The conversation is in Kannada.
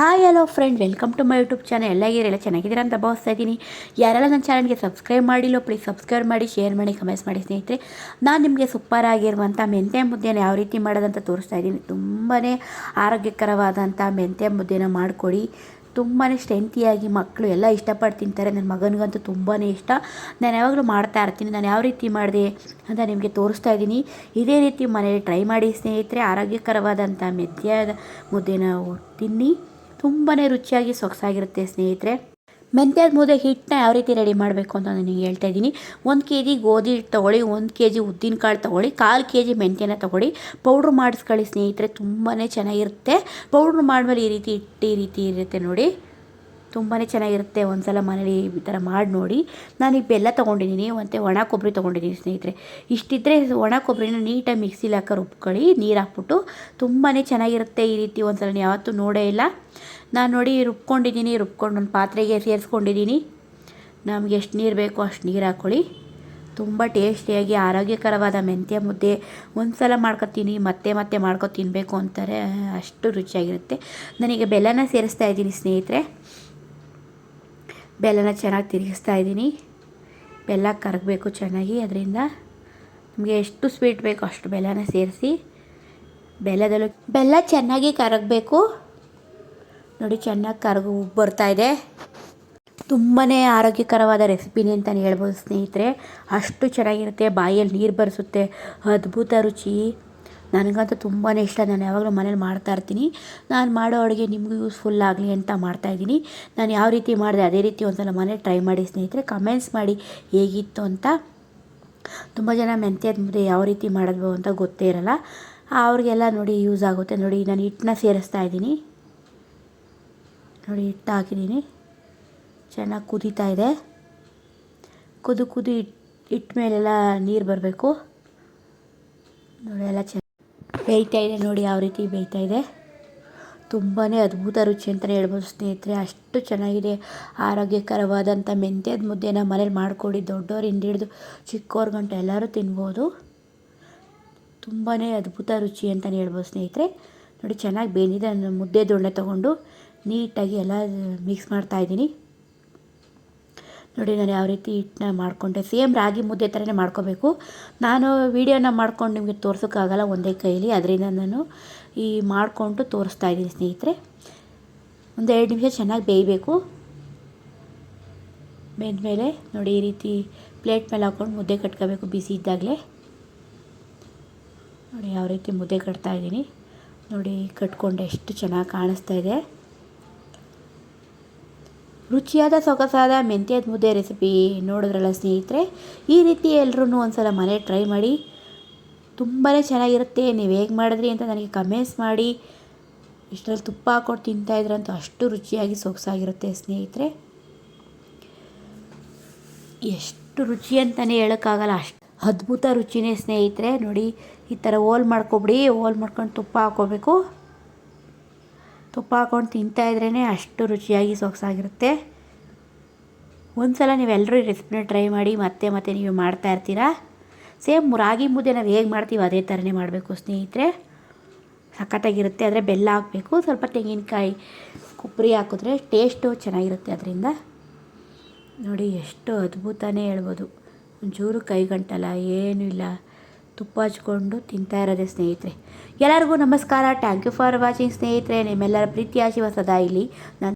Hi hello friend welcome to my YouTube channel ಎಲ್ಲ ಎಲ್ಲ ಚೆನ್ನಾಗಿದ್ದೀರಾ ಅಂತ ಭಾವಿಸ್ತಾ ಇದ್ದೀನಿ. ಯಾರೆಲ್ಲ ನನ್ನ ಚಾನಲ್ಗೆ ಸಬ್ಸ್ಕ್ರೈಬ್ ಮಾಡಿಲ್ಲ ಪ್ಲೀಸ್ ಸಬ್ಸ್ಕ್ರೈಬ್ ಮಾಡಿ ಶೇರ್ ಮಾಡಿ ಕಮೆಂಟ್ಸ್ ಮಾಡಿ ಸ್ನೇಹಿತರೆ. ನಾನು ನಿಮಗೆ ಸೂಪರ್ ಆಗಿರುವಂಥ ಮೆಂತ್ಯ ಮುದ್ದೆನ ಯಾವ ರೀತಿ ಮಾಡೋದಂತ ತೋರಿಸ್ತಾ ಇದ್ದೀನಿ. ತುಂಬಾ ಆರೋಗ್ಯಕರವಾದಂಥ ಮೆಂತ್ಯ ಮುದ್ದೆನ ಮಾಡಿಕೊಡಿ. ತುಂಬಾ ಸ್ಟ್ರೆಂತಿಯಾಗಿ ಮಕ್ಕಳು ಎಲ್ಲ ಇಷ್ಟಪಟ್ಟು ತಿಂತಾರೆ. ನನ್ನ ಮಗನಿಗಂತೂ ತುಂಬಾ ಇಷ್ಟ. ನಾನು ಯಾವಾಗಲೂ ಮಾಡ್ತಾ ಇರ್ತೀನಿ. ನಾನು ಯಾವ ರೀತಿ ಮಾಡಿದೆ ಅಂತ ನಿಮಗೆ ತೋರಿಸ್ತಾ ಇದ್ದೀನಿ. ಇದೇ ರೀತಿ ಮನೇಲಿ ಟ್ರೈ ಮಾಡಿ ಸ್ನೇಹಿತರೆ. ಆರೋಗ್ಯಕರವಾದಂಥ ಮೆಂತ್ಯದ ಮುದ್ದೆನ ತಿನ್ನಿ. ತುಂಬಾ ರುಚಿಯಾಗಿ, ಸೊಗಸಾಗಿರುತ್ತೆ ಸ್ನೇಹಿತರೆ. ಮೆಂತ್ಯದ ಮುದ್ದೆ ಹಿಟ್ಟನ್ನ ಯಾವ ರೀತಿ ರೆಡಿ ಮಾಡಬೇಕು ಅಂತ ನಾನು ನಿಮಗೆ ಹೇಳ್ತಾ ಇದ್ದೀನಿ. ಒಂದು ಕೆ ಜಿ ಗೋಧಿ ಹಿಟ್ಟು ತೊಗೊಳ್ಳಿ, ಒಂದು ಕೆ ಜಿ ಉದ್ದಿನಕಾಳು ತೊಗೊಳ್ಳಿ, ಕಾಲು ಕೆ ಜಿ ಮೆಂತ್ಯನ ತೊಗೊಳ್ಳಿ. ಪೌಡ್ರ್ ಮಾಡಿಸ್ಕೊಳ್ಳಿ ಸ್ನೇಹಿತರೆ ತುಂಬಾ ಚೆನ್ನಾಗಿರುತ್ತೆ. ಪೌಡ್ರ್ ಮಾಡಿದ್ಮೇಲೆ ಈ ರೀತಿ ಹಿಟ್ಟು ಈ ರೀತಿ ಇರುತ್ತೆ ನೋಡಿ. ತುಂಬಾ ಚೆನ್ನಾಗಿರುತ್ತೆ ಒಂದು ಸಲ ಮನೇಲಿ ಈ ಥರ ಮಾಡಿ ನೋಡಿ. ನಾನು ಈ ಬೆಲ್ಲ ತೊಗೊಂಡಿದ್ದೀನಿ ಮತ್ತು ಒಣ ಕೊಬ್ಬರಿ ತೊಗೊಂಡಿದ್ದೀನಿ ಸ್ನೇಹಿತರೆ. ಇಷ್ಟಿದ್ದರೆ ಒಣ ಕೊಬ್ಬರಿನ ನೀಟಾಗಿ ಮಿಕ್ಸಿಲಿ ಹಾಕಿ ರುಬ್ಕೊಳ್ಳಿ, ನೀರು ಹಾಕ್ಬಿಟ್ಟು ತುಂಬಾ ಚೆನ್ನಾಗಿರುತ್ತೆ ಈ ರೀತಿ ಒಂದು ಸಲ ಯಾವತ್ತೂ ನೋಡೇ ಇಲ್ಲ. ನಾನು ನೋಡಿ ರುಬ್ಕೊಂಡಿದ್ದೀನಿ ರುಬ್ಕೊಂಡು ಒಂದು ಪಾತ್ರೆಗೆ ಸೇರಿಸ್ಕೊಂಡಿದ್ದೀನಿ ನಮಗೆ ಎಷ್ಟು ನೀರು ಬೇಕೋ ಅಷ್ಟು ನೀರು ಹಾಕ್ಕೊಳ್ಳಿ ತುಂಬ ಟೇಸ್ಟಿಯಾಗಿ, ಆರೋಗ್ಯಕರವಾದ ಮೆಂತ್ಯ ಮುದ್ದೆ ಒಂದು ಸಲ ಮಾಡ್ಕೊತೀನಿ, ಮತ್ತೆ ಮತ್ತೆ ಮಾಡ್ಕೊ ತಿನ್ನಬೇಕು ಅಂತಾರೆ. ಅಷ್ಟು ರುಚಿಯಾಗಿರುತ್ತೆ. ನನಗೆ ಬೆಲ್ಲನ ಸೇರಿಸ್ತಾ ಇದ್ದೀನಿ ಸ್ನೇಹಿತರೆ. ಬೆಲ್ಲನ ಚೆನ್ನಾಗಿ ತಿರುಗಿಸ್ತಾ ಇದ್ದೀನಿ. ಬೆಲ್ಲ ಕರಗಬೇಕು ಚೆನ್ನಾಗಿ, ಅದರಿಂದ ನಮಗೆ ಎಷ್ಟು ಸ್ವೀಟ್ ಬೇಕೋ ಅಷ್ಟು ಬೆಲ್ಲನ ಸೇರಿಸಿ ಬೆಲ್ಲದಲ್ಲೂ ಬೆಲ್ಲ ಚೆನ್ನಾಗಿ ಕರಗಬೇಕು. ನೋಡಿ ಚೆನ್ನಾಗಿ ಕರಗು ಬರ್ತಾ ಇದೆ. ತುಂಬಾ ಆರೋಗ್ಯಕರವಾದ ರೆಸಿಪಿನೇ ಅಂತಲೇ ಹೇಳ್ಬೋದು ಸ್ನೇಹಿತರೆ. ಅಷ್ಟು ಚೆನ್ನಾಗಿರುತ್ತೆ, ಬಾಯಲ್ಲಿ ನೀರು ಬರಿಸುತ್ತೆ, ಅದ್ಭುತ ರುಚಿ. ನನಗಂತೂ ತುಂಬಾ ಇಷ್ಟ. ನಾನು ಯಾವಾಗಲೂ ಮನೇಲಿ ಮಾಡ್ತಾ ಇರ್ತೀನಿ. ನಾನು ಮಾಡೋ ಅಡುಗೆ ನಿಮಗೂ ಯೂಸ್ಫುಲ್ ಆಗಲಿ ಅಂತ ಮಾಡ್ತಾಯಿದ್ದೀನಿ ನಾನು ಯಾವ ರೀತಿ ಮಾಡಿದೆ ಅದೇ ರೀತಿ ಒಂದು ಸಲ ಮನೇಲಿ ಟ್ರೈ ಮಾಡಿ ಸ್ನೇಹಿತರೆ ಕಮೆಂಟ್ಸ್ ಮಾಡಿ ಹೇಗಿತ್ತು ಅಂತ. ತುಂಬ ಜನ ಮೆಂತ್ಯದ ಮುಂದೆ ಯಾವ ರೀತಿ ಮಾಡೋದು ಅಂತ ಗೊತ್ತೇ ಇರಲ್ಲ. ಅವ್ರಿಗೆಲ್ಲ ನೋಡಿ ಯೂಸ್ ಆಗುತ್ತೆ. ನೋಡಿ ನಾನು ಹಿಟ್ಟನ್ನ ಸೇರಿಸ್ತಾ ಇದ್ದೀನಿ. ನೋಡಿ ಹಿಟ್ಟು ಹಾಕಿದ್ದೀನಿ. ಚೆನ್ನಾಗಿ ಕುದೀತಾ ಇದೆ. ಕುದು ಕುದಿ ಹಿಟ್ಟು ಮೇಲೆಲ್ಲ ನೀರು ಬರಬೇಕು. ನೋಡಿ ಎಲ್ಲ ಚೆನ್ನಾಗಿ ಬೇಯ್ತಾ ಇದೆ ನೋಡಿ, ಯಾವ ರೀತಿ ಬೇಯ್ತಾ ಇದೆ. ತುಂಬಾ ಅದ್ಭುತ ರುಚಿ ಅಂತಲೇ ಹೇಳ್ಬೋದು ಸ್ನೇಹಿತರೆ. ಅಷ್ಟು ಚೆನ್ನಾಗಿದೆ ಆರೋಗ್ಯಕರವಾದಂಥ ಮೆಂತ್ಯದ ಮುದ್ದೆನ ಮನೇಲಿ ಮಾಡಿಕೊಡಿ. ದೊಡ್ಡವ್ರಿಂದ ಹಿಡಿದು ಚಿಕ್ಕವ್ರ ಗಂಟೆ ಎಲ್ಲರೂ ತಿನ್ಬೋದು. ತುಂಬಾ ಅದ್ಭುತ ರುಚಿ ಅಂತಲೇ ಹೇಳ್ಬೋದು ಸ್ನೇಹಿತರೆ. ನೋಡಿ, ಚೆನ್ನಾಗಿ ಬೇಯ್ದಿದೆ ಮುದ್ದೆ ದೊಣ್ಣೆ ತೊಗೊಂಡು ನೀಟಾಗಿ ಎಲ್ಲ ಮಿಕ್ಸ್ ಮಾಡ್ತಾಯಿದ್ದೀನಿ ನೋಡಿ, ನಾನು ಯಾವ ರೀತಿ ಹಿಟ್ಟನ್ನ ಮಾಡಿಕೊಂಡೆ. ಸೇಮ್ ರಾಗಿ ಮುದ್ದೆ ಥರನೇ ಮಾಡ್ಕೋಬೇಕು. ನಾನು ವೀಡಿಯೋನ ಮಾಡ್ಕೊಂಡು ನಿಮಗೆ ತೋರ್ಸೋಕ್ಕಾಗಲ್ಲ ಒಂದೇ ಕೈಯಲ್ಲಿ ಅದರಿಂದ ನಾನು ಈ ಮಾಡಿಕೊಂಡು ತೋರಿಸ್ತಾ ಇದ್ದೀನಿ ಸ್ನೇಹಿತರೆ. ಒಂದು ಎರಡು ನಿಮಿಷ ಚೆನ್ನಾಗಿ ಬೇಯಬೇಕು. ಬೆಂದಮೇಲೆ ನೋಡಿ, ಈ ರೀತಿ ಪ್ಲೇಟ್ ಮೇಲೆ ಹಾಕ್ಕೊಂಡು ಮುದ್ದೆ ಕಟ್ಕೋಬೇಕು ಬಿಸಿ ಇದ್ದಾಗಲೇ. ನೋಡಿ, ಯಾವ ರೀತಿ ಮುದ್ದೆ ಕಟ್ತಾ ಇದ್ದೀನಿ. ನೋಡಿ, ಕಟ್ಕೊಂಡು ಎಷ್ಟು ಚೆನ್ನಾಗಿ ಕಾಣಿಸ್ತಾ ಇದೆ. ರುಚಿಯಾದ ಸೊಗಸಾದ ಮೆಂತ್ಯದ ಮುದ್ದೆ ರೆಸಿಪಿ ನೋಡಿದ್ರಲ್ಲ ಸ್ನೇಹಿತರೆ? ಈ ರೀತಿ ಎಲ್ಲರೂ ಒಂದ್ಸಲ ಮನೆ ಟ್ರೈ ಮಾಡಿ. ತುಂಬಾ ಚೆನ್ನಾಗಿರುತ್ತೆ. ನೀವು ಹೇಗೆ ಮಾಡಿದ್ರಿ ಅಂತ ನನಗೆ ಕಮೆಂಟ್ಸ್ ಮಾಡಿ. ಇಷ್ಟರಲ್ಲಿ ತುಪ್ಪ ಹಾಕ್ಕೊಂಡು ತಿಂತಾಯಿದ್ರಂತೂ ಅಷ್ಟು ರುಚಿಯಾಗಿ ಸೊಗಸಾಗಿರುತ್ತೆ ಸ್ನೇಹಿತರೆ. ಎಷ್ಟು ರುಚಿ ಅಂತಲೇ ಹೇಳೋಕ್ಕಾಗಲ್ಲ. ಅಷ್ಟು ಅದ್ಭುತ ರುಚಿನೇ ಸ್ನೇಹಿತರೆ. ನೋಡಿ, ಈ ಥರ ಹೋಲ್ ಮಾಡ್ಕೊಬಿಡಿ. ಹೋಲ್ ಮಾಡ್ಕೊಂಡು ತುಪ್ಪ ಹಾಕ್ಕೋಬೇಕು. ತುಪ್ಪ ಹಾಕ್ಕೊಂಡು ತಿಂತಾಯಿದ್ರೇ ಅಷ್ಟು ರುಚಿಯಾಗಿ ಸೊಗಸಾಗಿರುತ್ತೆ. ಒಂದು ಸಲ ನೀವೆಲ್ಲರೂ ಈ ರೆಸಿಪಿನ ಟ್ರೈ ಮಾಡಿ ಮತ್ತೆ ಮತ್ತೆ ನೀವು ಮಾಡ್ತಾ ಇರ್ತೀರಾ? ಸೇಮ್ ರಾಗಿ ಮುದ್ದೆ ನಾವು ಹೇಗೆ ಮಾಡ್ತೀವಿ ಅದೇ ಥರನೇ ಮಾಡಬೇಕು ಸ್ನೇಹಿತರೆ. ಸಖತ್ತಾಗಿರುತ್ತೆ, ಆದರೆ ಬೆಲ್ಲ ಹಾಕಬೇಕು. ಸ್ವಲ್ಪ ತೆಂಗಿನಕಾಯಿ ಕೊಬ್ಬರಿ ಹಾಕಿದ್ರೆ ಟೇಸ್ಟು ಚೆನ್ನಾಗಿರುತ್ತೆ ಅದರಿಂದ. ನೋಡಿ, ಎಷ್ಟು ಅದ್ಭುತನೇ ಹೇಳ್ಬೋದು. ಒಂಚೂರು ಕೈಗಂಟಲ್ಲ ಏನೂ ಇಲ್ಲ. ತುಪ್ಪ ಹಚ್ಕೊಂಡು ತಿಂತಾ ಇರೋದೆ ಸ್ನೇಹಿತರೆ. ಎಲ್ಲರಿಗೂ ನಮಸ್ಕಾರ. ಥ್ಯಾಂಕ್ ಯು ಫಾರ್ ವಾಚಿಂಗ್ ಸ್ನೇಹಿತರೆ. ನಿಮ್ಮೆಲ್ಲರ ಪ್ರೀತಿ ಆಶೀರ್ವಾದ ಇಲ್ಲಿ ನಾನು